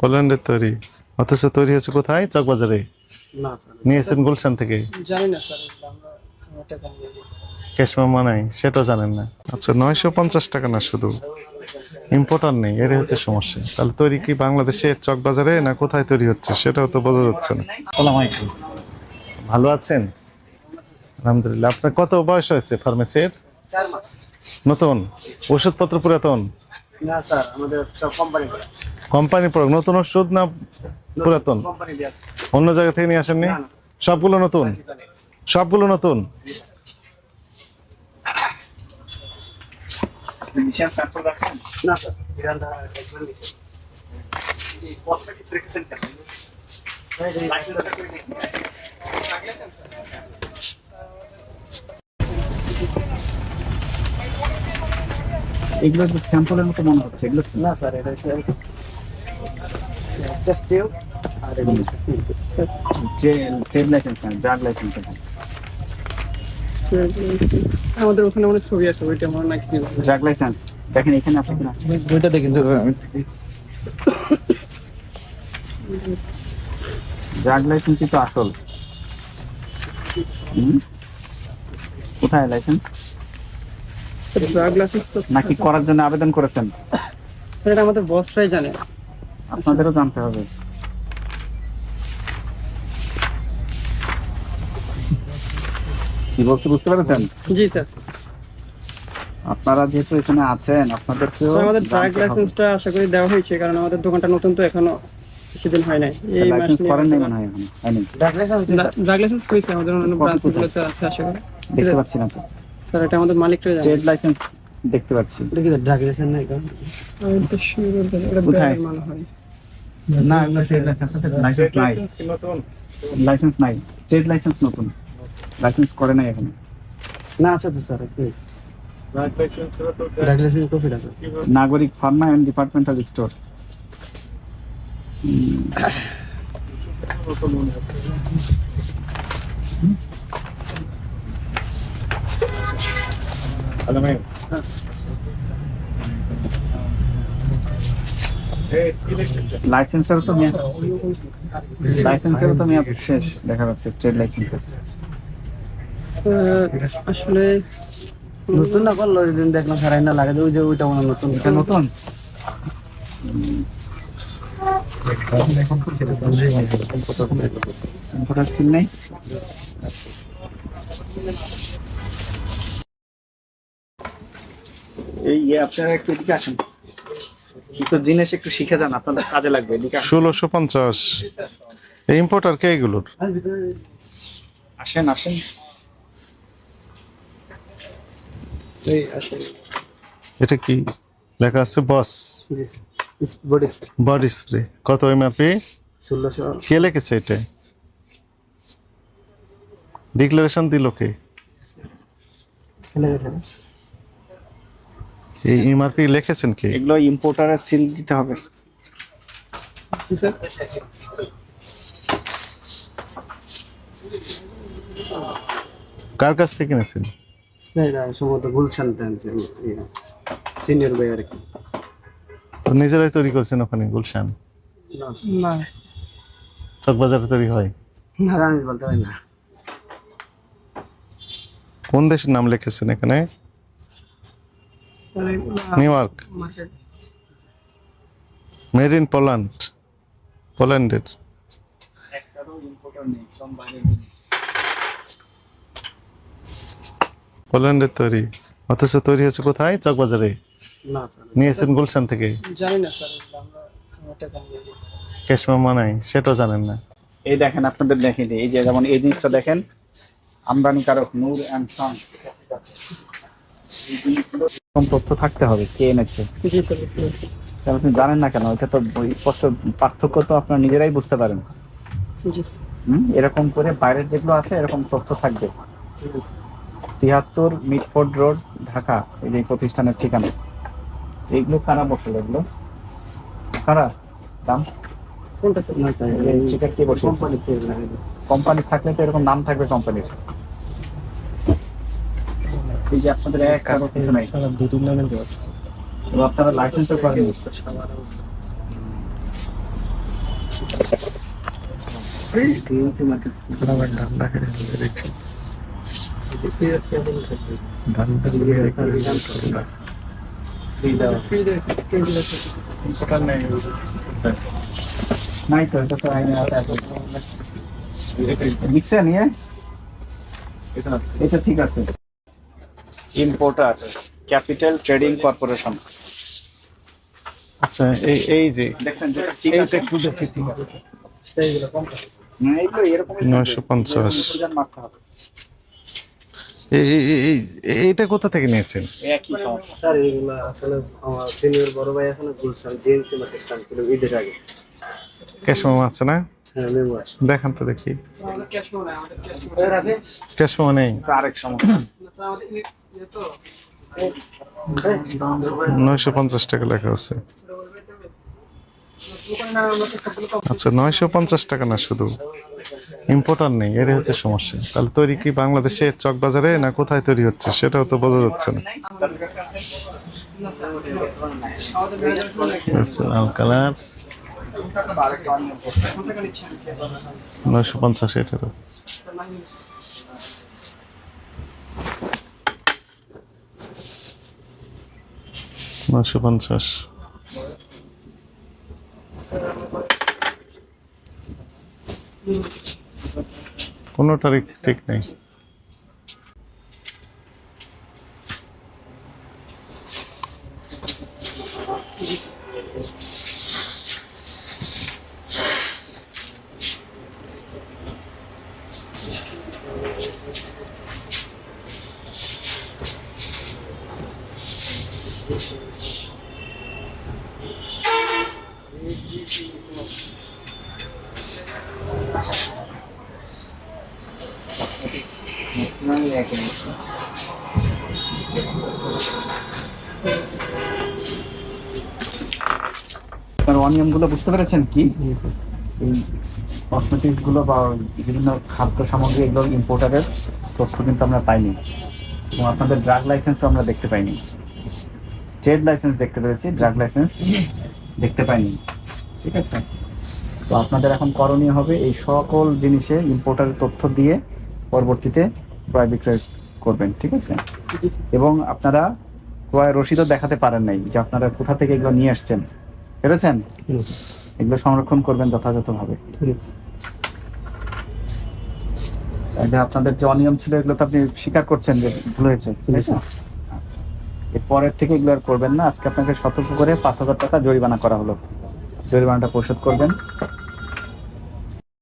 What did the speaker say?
পোল্যান্ডের তৈরি। অথচ তৈরি হয়েছে কোথায়? চকবাজারে। নিয়েছেন গুলশান থেকে? জানি না স্যার। এগুলো আমরা ওটা জানি। না। ক্যাশ মেমো নাই সেটাও জানেন না। আচ্ছা নয়শো পঞ্চাশ টাকা না শুধু? ইম্পোর্টার নেই এটাই হচ্ছে সমস্যা। তাহলে তৈরি কি বাংলাদেশে চকবাজারে না কোথায় তৈরি হচ্ছে? সেটাও তো বোঝা যাচ্ছে না। ভালো আছেন? আলহামদুলিল্লাহ। আপনার কত বয়স হয়েছে ফার্মেসির নতুন? ওষুধপত্র পুরাতন? না স্যার আমাদের সব কোম্পানি কোম্পানি প্রোডাক্ট নতুন ওষুধ না পুরাতন? অন্য জায়গা থেকে নিয়ে আসেননি। সবগুলো নতুন? সবগুলো নতুন? না স্যার বিরান্দা একবার নিচে এই কসমেটিক্স রেখেছেন কেন লাইসেন্সটা করে দেখুন। এগুলো একটু স্যাম্পলের মতো মনে হচ্ছে এগুলো না স্যার এটা হচ্ছে জাস্ট টিউ আর এগুলো ট্রে- ট্রেড লাইসেন্স না ড্রাগ লাইসেন্স না আমাদের ওখানে অনেক ছবি আছে ওইটা আমার নাকি ড্রাগ লাইসেন্স দেখেন এখানে আছে কিনা? বইটা দেখেন ড্রাগ লাইসেন্সই তো আসল। হুম? কোথায় লাইসেন্স তো নাকি করার জন্য আবেদন করেছেন? এটা আমাদের বসরাই জানে। আপনাদেরও জানতে হবে। কি বলতে বুঝতে পেরেছেন? জি স্যার। আপনারা যেহেতু এখানে আছেন আপনাদেরকেও আমাদের ড্রাগ লাইসেন্সটা আশা করি দেওয়া হয়েছে কারণ আমাদের দোকানটা নতুন তো এখনও কিছুদিন হয় নাই। এই মাস লাইসেন্স করেন নাই মনে হয় এখন হয়নি? ড্রাগ লাইসেন্স ড্রাগ লাইসেন্স আমাদের কপি ব্রাঞ্চগুলোতে আছে আশা করি। দেখতে পাচ্ছি না স্যার এটা আমাদের মালিকরা জানে। ট্রেড লাইসেন্স দেখতে পাচ্ছি। দেখি ড্রাগ লাইসেন্স নাই কারণ আমি তো শিওর এটা কোথায়? মনে হয়। না এগুলো ট্রেড লাইসেন্স লাইসেন্স নাই। লাইসেন্স নাই। ট্রেড লাইসেন্স নতুন। লাইসেন্স করে নাই এখন। না আছে তো sir copy Nagorik pharma and departmental store লাইসেন্সের তো মেয়াদ লাইসেন্সের তো মেয়াদ শেষ দেখা যাচ্ছে ট্রেড লাইসেন্সের আসলে নতুন না করল ওই দিন দেখলাম সারাই না লাগে ওই যে ওইটা মনে নতুন। এটা নতুন? ইম্পোর্টার সিল নেই? এই ইয়ে আপনারা একটু এদিকে আসেন। কিছু জিনিস একটু শিখে যান আপনাদের কাজে লাগবে এদিকে ষোলোশো পঞ্চাশ। এই ইম্পোর্টার কে এগুলোর? আসেন আসেন। এটা কি? লেখা আছে বস। বডি বডি স্প্রে কত এমআরপি ষোলোশো। কে লিখেছে এটা? ডিক্লারেশন দিল কে? এই এমআরপি লিখেছেন কে? এগুলো ইম্পোর্টারের সিল দিতে হবে। কার কাছ থেকে কিনেছেন সম্ভবত গুলশান সিনিয়র ভাই আর কি। তো নিজেরাই তৈরি করছেন ওখানে গুলশান? না চকবাজারে তৈরি হয়? না আমি বলতে পারি না। কোন দেশের নাম লিখেছেন এখানে? New York made in Poland পোল্যান্ডের পোল্যান্ডের তৈরি। অথচ তৈরি হয়েছে কোথায়? চকবাজারে। নিয়েছেন গুলশান থেকে। জানি না স্যার এগুলো আমরা ওটা জানি না। ক্যাশ মেমো নাই সেটাও জানেন না। এই দেখেন আপনাদের দেখেন এই যে যেমন এই জিনিসটা দেখেন আমদানিকারক নূর অ্যান্ড সন। এরকম তথ্য থাকতে হবে কে এনেছে আপনি জানেন না কেন এটা তো স্পষ্ট পার্থক্য তো আপনারা নিজেরাই বুঝতে পারেন জি এরকম করে বাইরের যেগুলো আছে এরকম তথ্য থাকবে তিয়াত্তর মিটফোর্ড রোড ঢাকা এই যে প্রতিষ্ঠানের ঠিকানা এইগুলো কারা বসল এগুলো কারা দাম কোনটা স্টিকার কে বসে কোম্পানি থাকলে তো এরকম নাম থাকবে কোম্পানির এই যে আপনাদের এক কারও কিছু নাই। সারা দুই তিন নামের দেওয়া এবং আপনারা লাইসেন্সও করেন নাই তো এটা তো আইনে আছে। লিখছে নিয়ে? এটা ঠিক আছে। ইম্পোর্টার ক্যাপিটাল ট্রেডিং কর্পোরেশন আচ্ছা এই এই যে দেখছেন যেটা ঠিক আছে? একটু দেখি ঠিক আছে না এইগুলো এরকমই 950 মারতে হবে। এই এই- এই- এই- এইটা কোথা থেকে নিয়েছেন? একই সমস্যা। স্যার এইগুলো আসলে আমার সিনিয়র বড় ভাই এখনও গুলশান জিএনসি মার্কেট ছিল ঈদের আগে। ক্যাশ আছে না? হ্যাঁ দেখান তো দেখি। রাতে ক্যাশ মেমো নেই আরেক সমস্যা। নয়শো পঞ্চাশ টাকা লেখা আছে। আচ্ছা নয়শো পঞ্চাশ টাকা না শুধু। ইম্পোর্টার নেই এটাই হচ্ছে সমস্যা। তাহলে তৈরি কি বাংলাদেশে চক বাজারে না কোথায় তৈরি হচ্ছে? সেটাও তো বোঝা যাচ্ছে না। হচ্ছে লাল নয়শো পঞ্চাশ এটারও। নয়শো পঞ্চাশ। কোনো তারিখ ঠিক নেই। ম্যাক্সিমাম একই আপনার অনিয়ম বুঝতে পেরেছেন কি? এই কসমেটিক্সগুলো বা বিভিন্ন খাদ্য সামগ্রী এগুলো ইম্পোর্টারের তথ্য কিন্তু আমরা পাইনি। এবং আপনাদের ড্রাগ লাইসেন্স আমরা দেখতে পাইনি। ট্রেড লাইসেন্স দেখতে পেরেছি ড্রাগ লাইসেন্স দেখতে পাইনি। ঠিক আছে? তো আপনাদের এখন করণীয় হবে এই সকল জিনিসে ইম্পোর্টারের তথ্য দিয়ে পরবর্তীতে ক্রয় বিক্রয় করবেন ঠিক আছে? এবং আপনারা ক্রয় রসিদও দেখাতে পারেন নাই যে আপনারা কোথা থেকে এগুলো নিয়ে আসছেন পেরেছেন? এগুলো সংরক্ষণ করবেন যথাযথভাবে। আপনাদের যে অনিয়ম ছিল এগুলো তো আপনি স্বীকার করছেন যে ভুল হয়েছে? আচ্ছা। এরপরের থেকে এগুলো আর করবেন না। আজকে আপনাকে সতর্ক করে পাঁচ হাজার টাকা জরিমানা করা হলো। জরিমানাটা পরিশোধ করবেন।